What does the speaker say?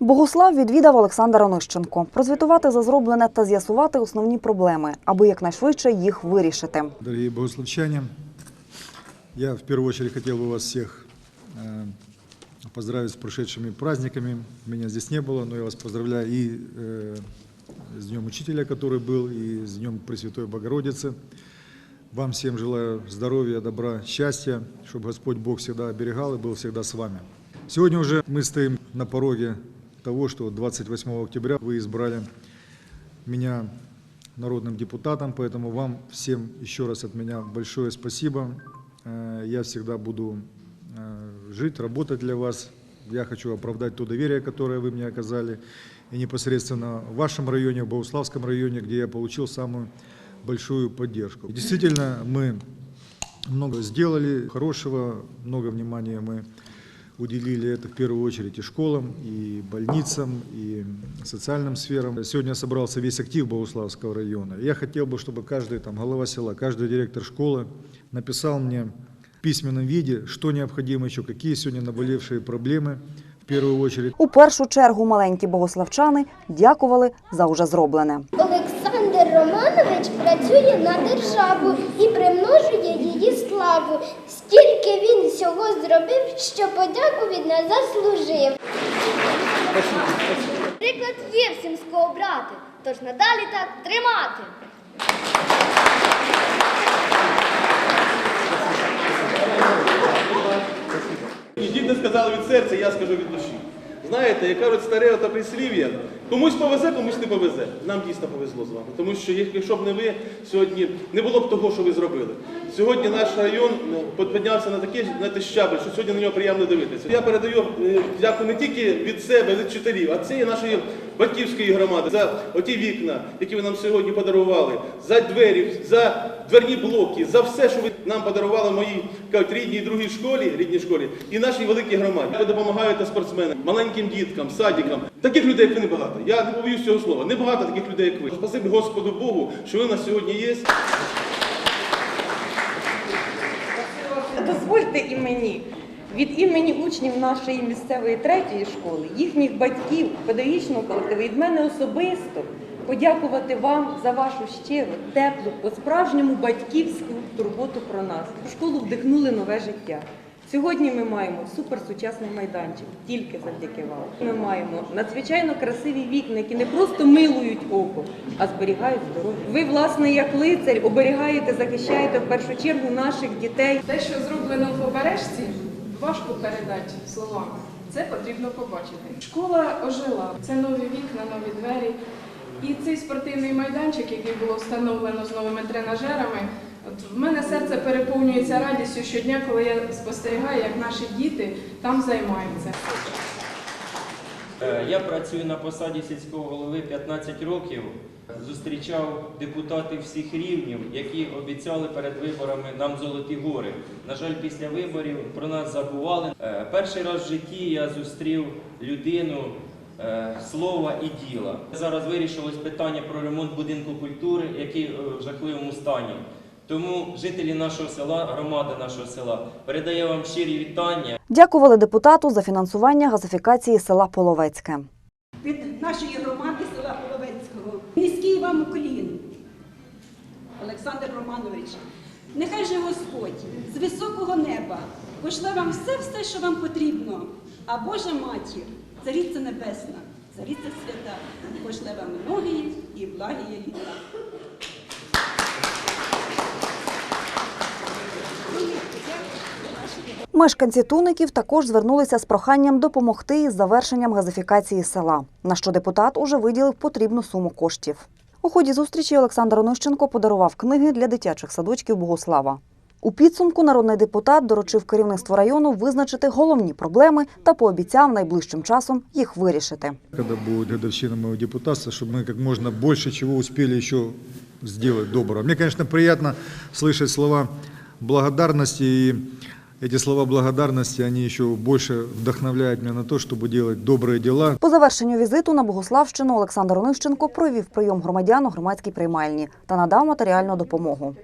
Богослав відвідав Олександр Онищенко. Прозвітувати за зроблене та з'ясувати основні проблеми, аби якнайшвидше їх вирішити. Дорогие богословчане, я в первую очередь хотел бы вас всех э, поздравить с прошедшими праздниками. Меня здесь не было, но я вас поздравляю и э, с Днем Учителя, который был, и с Днем Пресвятой Богородицы. Вам всем желаю здоровья, добра, счастья, чтобы Господь Бог всегда оберегал и был всегда с вами. Сегодня уже мы стоим на пороге того, что 28 октября вы избрали меня народным депутатом, поэтому вам всем еще раз от меня большое спасибо. Э, Я всегда буду э, жить, работать для вас. Я хочу оправдать то доверие, которое вы мне оказали, и непосредственно в вашем районе, в Богуславском районе, где я получил самую большую поддержку. И действительно, мы много сделали хорошего, много внимания мы уделили это в первую очередь и школам, и больницам, и социальным сферам. Сегодня собрался весь актив Богуславского района. Я хотел бы, чтобы каждый там, голова села, каждый директор школы написал мне в письменном виде, что необходимо еще, какие сегодня наболевшие проблемы в первую очередь. У першу чергу маленькі богославчани дякували за уже зроблене. Працює на державу і примножує її славу. Стільки він всього зробив, що подяку від нас заслужив. Приклад є всім брати, тож надалі так тримати. Діти сказали від серця, я скажу від душі. Знаєте, як кажуть старе ото прислів'я, комусь повезе, комусь не повезе. Нам дійсно повезло з вами. Тому що якщо б не ви сьогодні, не було б того, що ви зробили. Сьогодні наш район ну, піднявся на на те щабель, що сьогодні на нього приємно дивитися. Я передаю е, дякую не тільки від себе, від вчителів, а цієї нашої батьківської громади за оті вікна, які ви нам сьогодні подарували, за двері, за дверні блоки, за все, що ви нам подарували моїй рідній другій школі, рідній школі і нашій великій громаді. Ви допомагаєте спортсменам, маленьким діткам, садикам. Таких людей, як ви небагато. Я не побоюсь цього слова. Небагато таких людей, як ви. Спасибі Господу Богу, що ви у нас сьогодні є. Дозвольте і мені від імені учнів нашої місцевої третьої школи, їхніх батьків, педагогічного колективу, від мене особисто подякувати вам за вашу щиру, теплу, по-справжньому батьківську турботу про нас. В школу вдихнули нове життя. Сьогодні ми маємо суперсучасний майданчик, тільки завдяки вам. Ми маємо надзвичайно красиві вікна, які не просто милують око, а зберігають здоров'я. Ви, власне, як лицар, оберігаєте, захищаєте в першу чергу наших дітей. Те, що зроблено в побережці, важко передати словами. Це потрібно побачити. Школа ожила. Це нові вікна, нові двері. І цей спортивний майданчик, який було встановлено з новими тренажерами, от в мене серце переповнюється радістю щодня, коли я спостерігаю, як наші діти там займаються. Е, Я працюю на посаді сільського голови 15 років. Зустрічав депутатів всіх рівнів, які обіцяли перед виборами нам золоті гори. На жаль, після виборів про нас забували. Е, Перший раз в житті я зустрів людину е, слова і діла. Зараз вирішилось питання про ремонт будинку культури, який в жахливому стані. Тому жителі нашого села, громада нашого села, передає вам щирі вітання. Дякували депутату за фінансування газифікації села Половецьке. від нашої громади села Половецького. Низький вам уклін, Олександр Романович. Нехай же Господь з високого неба пошле вам все, все, що вам потрібно. А Божа матір, цариця небесна, цариця свята, пошле вам многії і благії літа. Мешканці туників також звернулися з проханням допомогти із завершенням газифікації села, на що депутат уже виділив потрібну суму коштів. У ході зустрічі Олександр Онищенко подарував книги для дитячих садочків Богослава. У підсумку народний депутат доручив керівництву району визначити головні проблеми та пообіцяв найближчим часом їх вирішити. Когда будет годовщина моего депутатства, чтобы мы как можно больше чего успели еще сделать доброго. Мне, конечно, приятно слышать слова благодарности, и эти слова благодарности, они еще больше вдохновляют меня на то, чтобы делать добрые дела. По завершенню візиту на Богославщину Олександр Онищенко провів прийом громадян у громадській приймальні та надав матеріальну допомогу.